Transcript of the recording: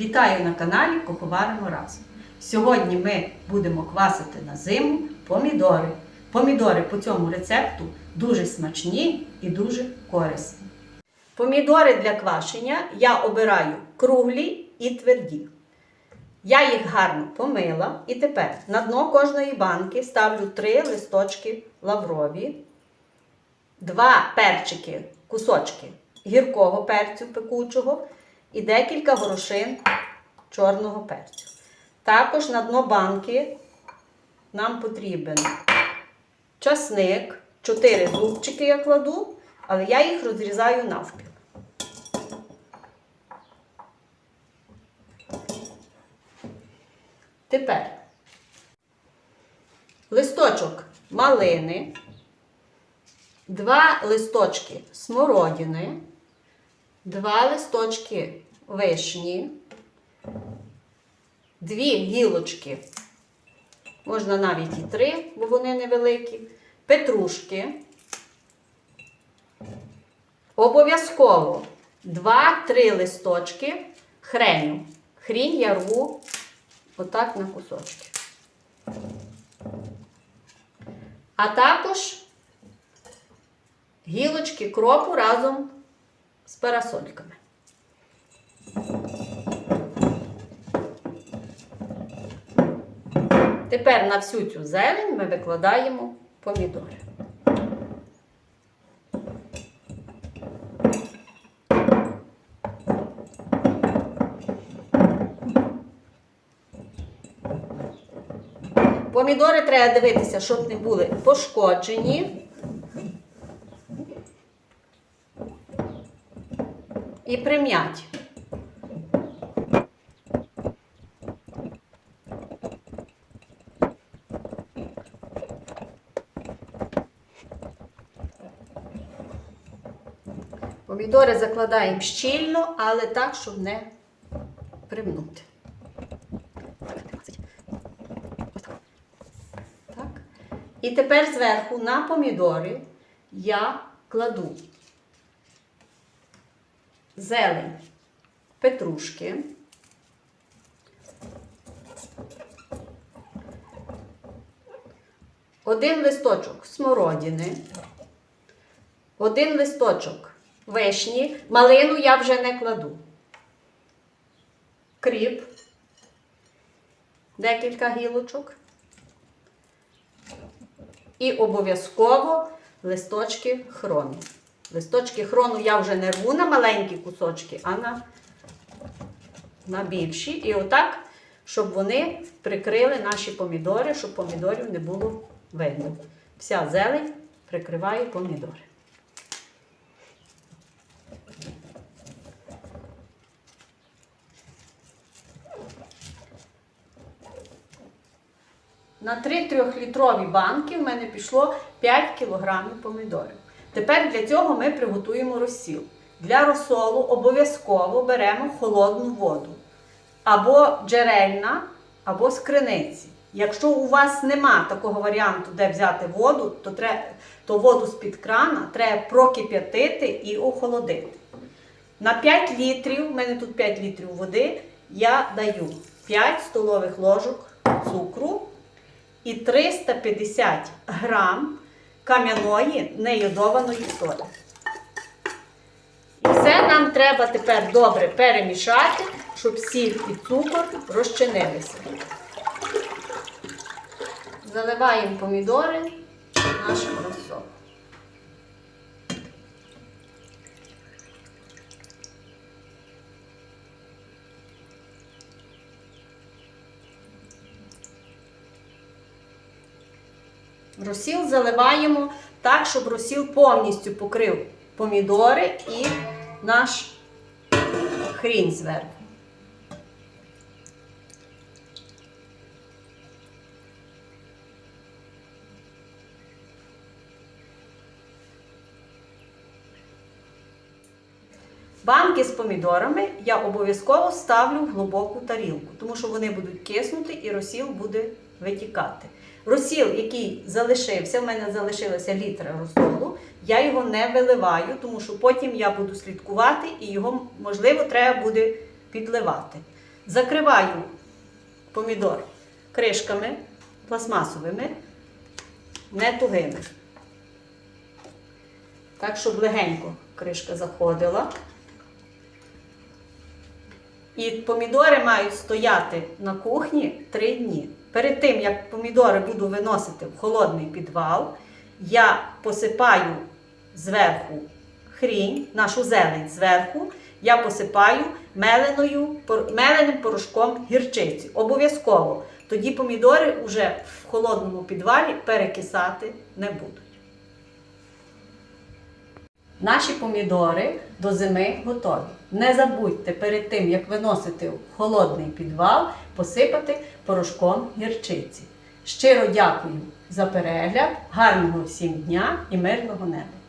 Вітаю на каналі Куховаримо разом. Сьогодні ми будемо квасити на зиму помідори. Помідори по цьому рецепту дуже смачні і дуже корисні. Помідори для квашення я обираю круглі і тверді. Я їх гарно помила і тепер на дно кожної банки ставлю три листочки лаврові, два перчики, кусочки гіркого перцю пекучого і декілька горошин чорного перцю. Також на дно банки нам потрібен часник, 4 зубчики я кладу, але я їх розрізаю навпіл. Тепер листочок малини, два листочки смородини, два листочки вишні, дві гілочки, можна навіть і три, бо вони невеликі, петрушки. Обов'язково 2-3 листочки хреню. Хрінь я рву отак на кусочки. А також гілочки кропу разом з парасольками. Тепер на всю цю зелень ми викладаємо помідори. Помідори треба дивитися, щоб не були пошкоджені. І прим'яті. Помідори закладаємо щільно, але так, щоб не примнути. Так. І тепер зверху на помідори я кладу зелень петрушки. Один листочок смородини, один листочок вишні, малину я вже не кладу. Кріп, декілька гілочок. І обов'язково листочки хрону. Листочки хрону я вже не рву на маленькі кусочки, а на, на більші. І отак, щоб вони прикрили наші помідори, щоб помідорів не було видно. Вся зелень прикриває помідори. На 3 трьохлітрові банки в мене пішло 5 кг помідорів. Тепер для цього ми приготуємо розсіл. Для розсолу обов'язково беремо холодну воду. Або джерельна, або з криниці. Якщо у вас нема такого варіанту, де взяти воду, то, треба, то воду з-під крана треба прокип'ятити і охолодити. На 5 літрів, у мене тут 5 літрів води, я даю 5 столових ложок цукру і 350 грам кам'яної неюдованої солі. І все нам треба тепер добре перемішати, щоб сіль і цукор розчинилися. Заливаємо помідори нашим розсолом. Розсіл заливаємо так, щоб розсіл повністю покрив помідори і наш хрін зверху. Банки з помідорами я обов'язково ставлю в глибоку тарілку, тому що вони будуть киснути і розсіл буде витікати. Розсіл, який залишився, в мене залишилося літра розсолу, я його не виливаю, тому що потім я буду слідкувати і його, можливо, треба буде підливати. Закриваю помідор кришками пластмасовими, не тугими. Так, щоб легенько кришка заходила. І помідори мають стояти на кухні 3 дні. Перед тим, як помідори буду виносити в холодний підвал, я посипаю зверху хрінь, нашу зелень зверху, я посипаю меленою, меленим порошком гірчиці. Обов'язково. Тоді помідори вже в холодному підвалі перекисати не будуть. Наші помідори до зими готові. Не забудьте перед тим, як виносити в холодний підвал, посипати порошком гірчиці. Щиро дякую за перегляд, гарного всім дня і мирного неба!